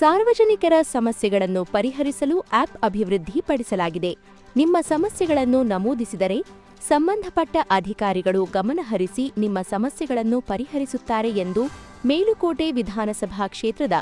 ಸಾರ್ವಜನಿಕರ ಸಮಸ್ಯೆಗಳನ್ನು ಪರಿಹರಿಸಲು ಆಪ್ ಅಭಿವೃದ್ಧಿಪಡಿಸಲಾಗಿದೆ. ನಿಮ್ಮ ಸಮಸ್ಯೆಗಳನ್ನು ನಮೂದಿಸಿದರೆ ಸಂಬಂಧಪಟ್ಟ ಅಧಿಕಾರಿಗಳು ಗಮನಹರಿಸಿ ನಿಮ್ಮ ಸಮಸ್ಯೆಗಳನ್ನು ಪರಿಹರಿಸುತ್ತಾರೆ ಎಂದು ಮೇಲುಕೋಟೆ ವಿಧಾನಸಭಾ ಕ್ಷೇತ್ರದ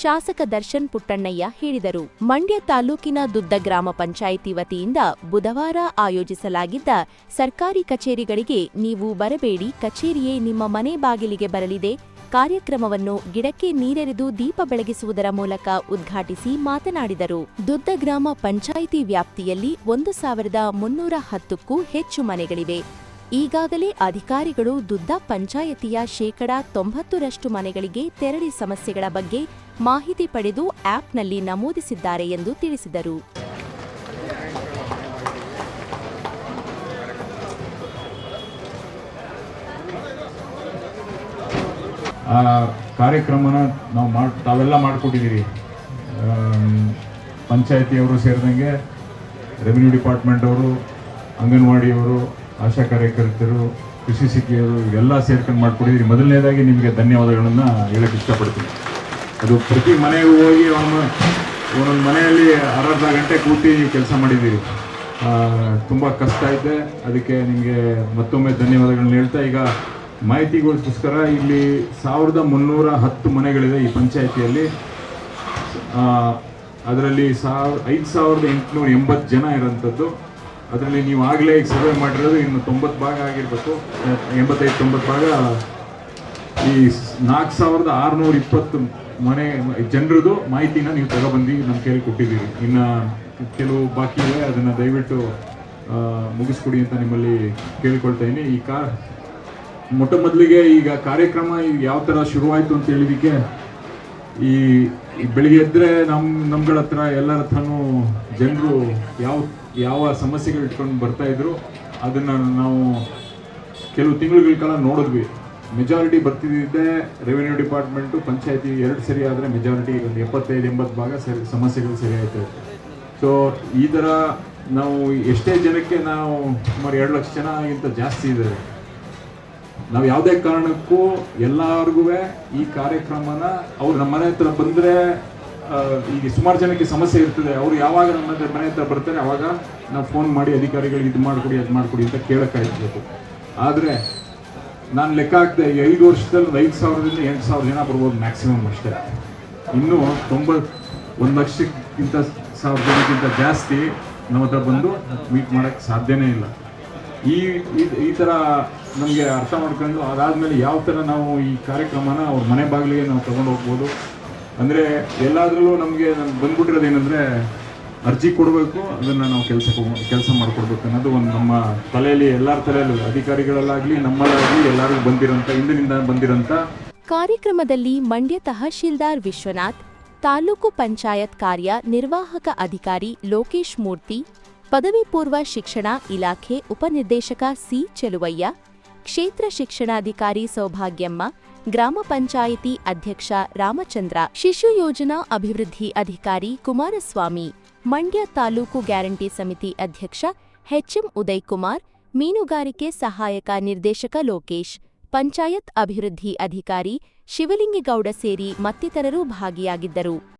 ಶಾಸಕ ದರ್ಶನ್ ಪುಟ್ಟಣ್ಣಯ್ಯ ಹೇಳಿದರು. ಮಂಡ್ಯ ತಾಲೂಕಿನ ದುದ್ದ ಗ್ರಾಮ ಪಂಚಾಯಿತಿ ವತಿಯಿಂದ ಬುಧವಾರ ಆಯೋಜಿಸಲಾಗಿದ್ದ ಸರ್ಕಾರಿ ಕಚೇರಿಗಳಿಗೆ ನೀವು ಬರಬೇಡಿ. ಕಚೇರಿಯೇ ನಿಮ್ಮ ಮನೆ ಬಾಗಿಲಿಗೆ ಬರಲಿದೆ. ಕಾರ್ಯಕ್ರಮವನ್ನು ಗಿಡಕ್ಕೆ ನೀರೆರೆದು ದೀಪ ಬೆಳಗಿಸುವುದರ ಮೂಲಕ ಉದ್ಘಾಟಿಸಿ ಮಾತನಾಡಿದರು. ದುದ್ದ ಗ್ರಾಮ ಪಂಚಾಯಿತಿ ವ್ಯಾಪ್ತಿಯಲ್ಲಿ ಒಂದು ಸಾವಿರದ ಮುನ್ನೂರ ಹತ್ತಕ್ಕೂ ಹೆಚ್ಚು ಮನೆಗಳಿವೆ. ಈಗಾಗಲೇ ಅಧಿಕಾರಿಗಳು ದುದ್ದ ಪಂಚಾಯತಿಯ ಶೇಕಡಾ ತೊಂಬತ್ತರಷ್ಟು ಮನೆಗಳಿಗೆ ತೆರಳಿ ಸಮಸ್ಯೆಗಳ ಬಗ್ಗೆ ಮಾಹಿತಿ ಪಡೆದು ಆಪ್ನಲ್ಲಿ ನಮೂದಿಸಿದ್ದಾರೆ ಎಂದು ತಿಳಿಸಿದರು. ಆ ಕಾರ್ಯಕ್ರಮನ ನಾವು ಮಾಡಿ, ತಾವೆಲ್ಲ ಮಾಡಿಕೊಟ್ಟಿದ್ದೀರಿ. ಪಂಚಾಯತಿಯವರು ಸೇರಿದಂಗೆ ರೆವಿನ್ಯೂ ಡಿಪಾರ್ಟ್ಮೆಂಟ್ ಅವರು ಅಂಗನವಾಡಿಯವರು, ಆಶಾ ಕಾರ್ಯಕರ್ತರು, ಕೃಷಿ ಸಿಕ್ಕಿಯವರು ಎಲ್ಲ ಸೇರ್ಕೊಂಡು ಮಾಡಿಕೊಟ್ಟಿದ್ದೀರಿ. ಮೊದಲನೇದಾಗಿ ನಿಮಗೆ ಧನ್ಯವಾದಗಳನ್ನು ಹೇಳಕ್ಕೆ ಇಷ್ಟಪಡ್ತೀನಿ. ಅದು ಪ್ರತಿ ಮನೆಗೂ ಹೋಗಿ ಅವನು ಒಂದೊಂದು ಮನೆಯಲ್ಲಿ ಅರ್ಧ ಗಂಟೆ ಕೂತಿ ಕೆಲಸ ಮಾಡಿದ್ದೀರಿ. ತುಂಬ ಕಷ್ಟ ಐತೆ ಅದಕ್ಕೆ ನಿಮಗೆ ಮತ್ತೊಮ್ಮೆ ಧನ್ಯವಾದಗಳನ್ನ ಹೇಳ್ತಾ, ಈಗ ಮಾಹಿತಿಗೋಸ್ಕರ ಇಲ್ಲಿ ಸಾವಿರದ ಮುನ್ನೂರ ಹತ್ತು ಮನೆಗಳಿದೆ ಈ ಪಂಚಾಯಿತಿಯಲ್ಲಿ. ಅದರಲ್ಲಿ ಸಾವಿರ, ಐದು ಸಾವಿರದ ಎಂಟುನೂರ ಎಂಬತ್ತು ಜನ ಇರೋಂಥದ್ದು. ಅದರಲ್ಲಿ ನೀವು ಆಗಲೇ ಈಗ ಸರ್ವೆ ಮಾಡಿರೋದು ಇನ್ನು ತೊಂಬತ್ತು ಭಾಗ ಆಗಿರಬೇಕು. ಎಂಬತ್ತೈದು, ತೊಂಬತ್ತು ಭಾಗ. ಈ ನಾಲ್ಕು ಸಾವಿರದ ಆರುನೂರ ಇಪ್ಪತ್ತು ಮನೆ, ಜನರದು ಮಾಹಿತಿನ ನೀವು ತಗೊಬಂದು ನಮ್ಮ ಕೈಲಿ ಕೊಟ್ಟಿದ್ದೀರಿ. ಇನ್ನು ಕೆಲವು ಬಾಕಿ ಇದೆ ಅದನ್ನು ದಯವಿಟ್ಟು ಮುಗಿಸ್ಕೊಡಿ ಅಂತ ನಿಮ್ಮಲ್ಲಿ ಕೇಳಿಕೊಳ್ತಾ ಇದ್ದೀನಿ. ಈ ಕಾ ಮೊಟ್ಟ ಮೊದಲಿಗೆ ಈಗ ಕಾರ್ಯಕ್ರಮ ಯಾವ ಥರ ಶುರುವಾಯಿತು ಅಂತ ಹೇಳಿದಕ್ಕೆ ಈ ಬೆಳಿಗ್ಗೆ ಎದ್ದರೆ ನಮ್ಮ ನಮ್ಗಳ ಹತ್ರ, ಎಲ್ಲರ ಹತ್ರನೂ ಜನರು ಯಾವ ಯಾವ ಸಮಸ್ಯೆಗಳು ಇಟ್ಕೊಂಡು ಬರ್ತಾ ಇದ್ರು, ಅದನ್ನು ನಾವು ಕೆಲವು ತಿಂಗಳುಗಳ ಕಾಲ ನೋಡಿದ್ವಿ. ಮೆಜಾರಿಟಿ ಬರ್ತಿದ್ದೆ ರೆವಿನ್ಯೂ ಡಿಪಾರ್ಟ್ಮೆಂಟು ಪಂಚಾಯತಿ ಎರಡು ಸರಿ ಆದರೆ ಮೆಜಾರಿಟಿ ಒಂದು ಎಪ್ಪತ್ತೈದು, ಎಂಬತ್ತು ಭಾಗ ಸರಿ, ಸಮಸ್ಯೆಗಳು ಸರಿ ಆಯಿತು. ಸೊ ಈ ಥರ ನಾವು ಎಷ್ಟೇ ಜನಕ್ಕೆ ನಾವು ಸುಮಾರು ಎರಡು ಲಕ್ಷ ಜನಗಿಂತ ಜಾಸ್ತಿ ಇದ್ದಾರೆ. ನಾವು ಯಾವುದೇ ಕಾರಣಕ್ಕೂ ಎಲ್ಲರಿಗೂ ಈ ಕಾರ್ಯಕ್ರಮನ ಅವ್ರು ನಮ್ಮ ಮನೆ ಹತ್ರ ಬಂದರೆ ಈಗ ಸುಮಾರು ಜನಕ್ಕೆ ಸಮಸ್ಯೆ ಇರ್ತದೆ. ಅವ್ರು ಯಾವಾಗ ನಮ್ಮ ಹತ್ರ ಮನೆ ಹತ್ರ ಬರ್ತಾರೆ, ಅವಾಗ ನಾವು ಫೋನ್ ಮಾಡಿ ಅಧಿಕಾರಿಗಳಿಗೆ ಇದು ಮಾಡಿಕೊಡಿ, ಅದು ಮಾಡಿಕೊಡಿ ಅಂತ ಕೇಳೋಕ್ಕಾಗಿರ್ಬೇಕು ಆದರೆ ನಾನು ಲೆಕ್ಕ ಹಾಕ್ದೆ, ಈ ಐದು ವರ್ಷದಲ್ಲಿ ಐದು ಸಾವಿರದಿಂದ ಎಂಟು ಸಾವಿರ ಜನ ಬರ್ಬೋದು ಮ್ಯಾಕ್ಸಿಮಮ್ ಅಷ್ಟೇ. ಇನ್ನೂ ತೊಂಬತ್ತು ಒಂದು ಲಕ್ಷಕ್ಕಿಂತ ಸಾವಿರ ಜನಕ್ಕಿಂತ ಜಾಸ್ತಿ ನಮ್ಮ ಹತ್ರ ಬಂದು ಮೀಟ್ ಮಾಡೋಕ್ಕೆ ಸಾಧ್ಯನೇ ಇಲ್ಲ. ಈ- ಈ ಥರ ನಮಗೆ ಅರ್ಥ ಮಾಡ್ಕೊಂಡು ಅದಾದಮೇಲೆ ಯಾವ ಥರ ನಾವು ಈ ಕಾರ್ಯಕ್ರಮನ ಅವ್ರ ಮನೆ ಬಾಗಿಲಿಗೆ ನಾವು ತಗೊಂಡು ಹೋಗ್ಬೋದು. ಅಂದರೆ ಎಲ್ಲಾದ್ರಲ್ಲೂ ನಮಗೆ ನಮ್ಗೆ ಬಂದ್ಬಿಟ್ಟಿರೋದು ಏನಂದರೆ ಅರ್ಜಿ ಕೊಡಬೇಕು, ಅದನ್ನು ನಾವು ಕೆಲಸ ಕೆಲಸ ಮಾಡಿಕೊಡ್ಬೇಕು ಅನ್ನೋದು ಒಂದು ನಮ್ಮ ತಲೆಯಲ್ಲಿ, ಎಲ್ಲರ ತಲೆಯಲ್ಲೂ, ಅಧಿಕಾರಿಗಳಲ್ಲಾಗಲಿ, ನಮ್ಮಲ್ಲಾಗಲಿ ಎಲ್ಲರಿಗೂ ಬಂದಿರೋಂಥ ಹಿಂದಿನಿಂದ ಬಂದಿರೋಂಥ ಕಾರ್ಯಕ್ರಮದಲ್ಲಿ ಮಂಡ್ಯ ತಹಶೀಲ್ದಾರ್ ವಿಶ್ವನಾಥ್, ತಾಲೂಕು ಪಂಚಾಯತ್ ಕಾರ್ಯ ನಿರ್ವಾಹಕ ಅಧಿಕಾರಿ ಲೋಕೇಶ್ ಮೂರ್ತಿ, ಪದವಿ ಪೂರ್ವ ಶಿಕ್ಷಣ ಇಲಾಖೆ ಉಪನಿರ್ದೇಶಕ ಸಿ ಚೆಲುವಯ್ಯ ಕ್ಷೇತ್ರ ಶಿಕ್ಷಣಾಧಿಕಾರಿ ಸೌಭಾಗ್ಯಮ್ಮ, ಗ್ರಾಮ ಪಂಚಾಯಿತಿ ಅಧ್ಯಕ್ಷ ರಾಮಚಂದ್ರ, ಶಿಶು ಯೋಜನಾ ಅಭಿವೃದ್ಧಿ ಅಧಿಕಾರಿ ಕುಮಾರಸ್ವಾಮಿ, ಮಂಡ್ಯ ತಾಲೂಕು ಗ್ಯಾರಂಟಿ ಸಮಿತಿ ಅಧ್ಯಕ್ಷ ಎಚ್ಎಂ ಉದಯ್ ಕುಮಾರ್ ಮೀನುಗಾರಿಕೆ ಸಹಾಯಕ ನಿರ್ದೇಶಕ ಲೋಕೇಶ್, ಪಂಚಾಯತ್ ಅಭಿವೃದ್ಧಿ ಅಧಿಕಾರಿ ಶಿವಲಿಂಗೇಗೌಡ ಸೇರಿ ಮತ್ತಿತರರು ಭಾಗಿಯಾಗಿದ್ದರು.